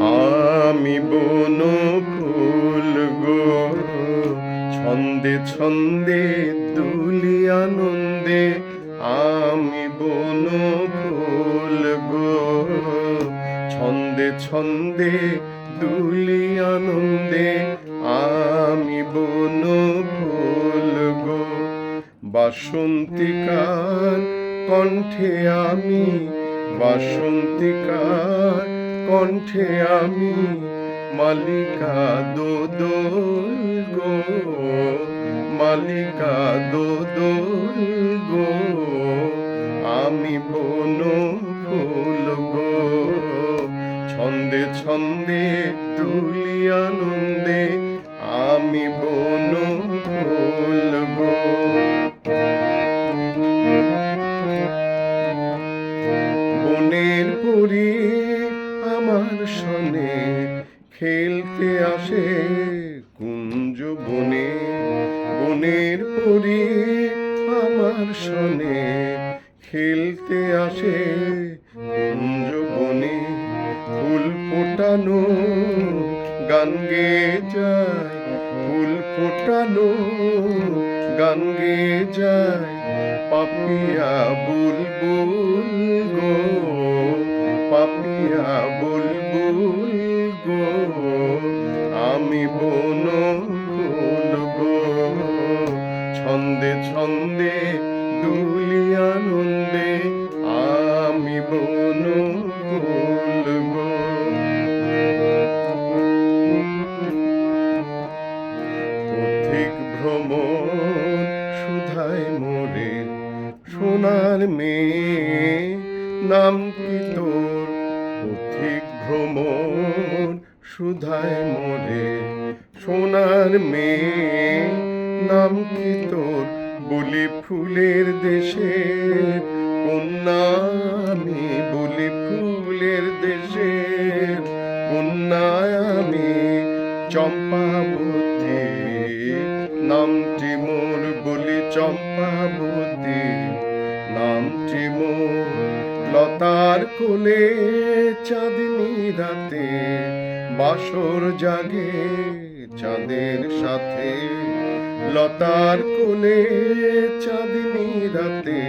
আমি বন ফুল গো, ছন্দে ছন্দে দুলি আনন্দে আমি বন ফুল গো, ছন্দে ছন্দে দুলি আনন্দে আমি বন ফুল গো। বাসন্তিকার কণ্ঠে আমি বাসন্তিকার কণ্ঠে আমি মালিকা দোদল গো, মালিকা দোদল গো, আমি বন ফুল গো। ছন্দে ছন্দে তুলি আনন্দে আমি বন ফুল গো। বনের পরি সনে খেলতে আসে কুঞ্জ বনে, বনের পরি আমার সনে খেলতে আসে কুঞ্জ বনে, ফুল ফোটানো গান গেয়ে যায়, ফুল ফোটানো গান গেয়ে যায়, পাপিয়া বুলবুল গো। পাপিয়া বুলবুল গো, আমি বন গো। ছন্দে ছন্দে দুলি আনন্দে আমি বন গো। পথিক ভ্রমণ সুধায় সোনার মেয়ে, নাম কি তোর? পথিক ভ্রমণ সুধায় মোরে সোনার মেয়ে নাম কি তোর? বলি ফুলের দেশে। আমি বলি ফুলের দেশে? আমি চম্পাবতী নামটি মোর বলি চম্পাবতী নামটি মোর লতার কোলে চাঁদনি রাতে বাসর জাগে চাঁদের সাথে। লতার কোলে চাঁদনি রাতে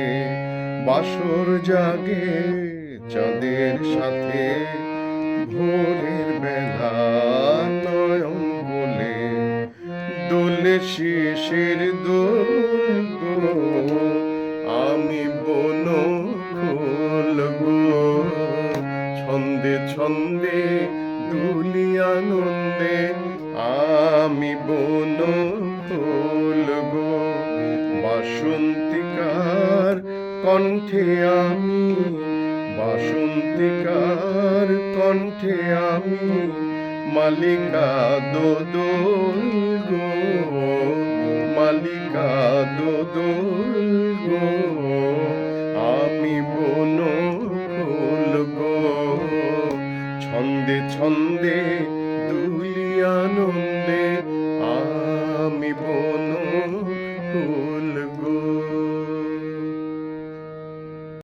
বাসর জাগে চাঁদের সাথে। ভোরের বেলা নয়ন বলে দোলে শিশির দোল ছন্দে দুলি আনন্দে আমি বন ফুল বাসন্তিকার কণ্ঠে আমি, বাসন্তিকার কণ্ঠে আমি মালিকা দোদল গো, মালিকা দোদল ছন্দে ছন্দে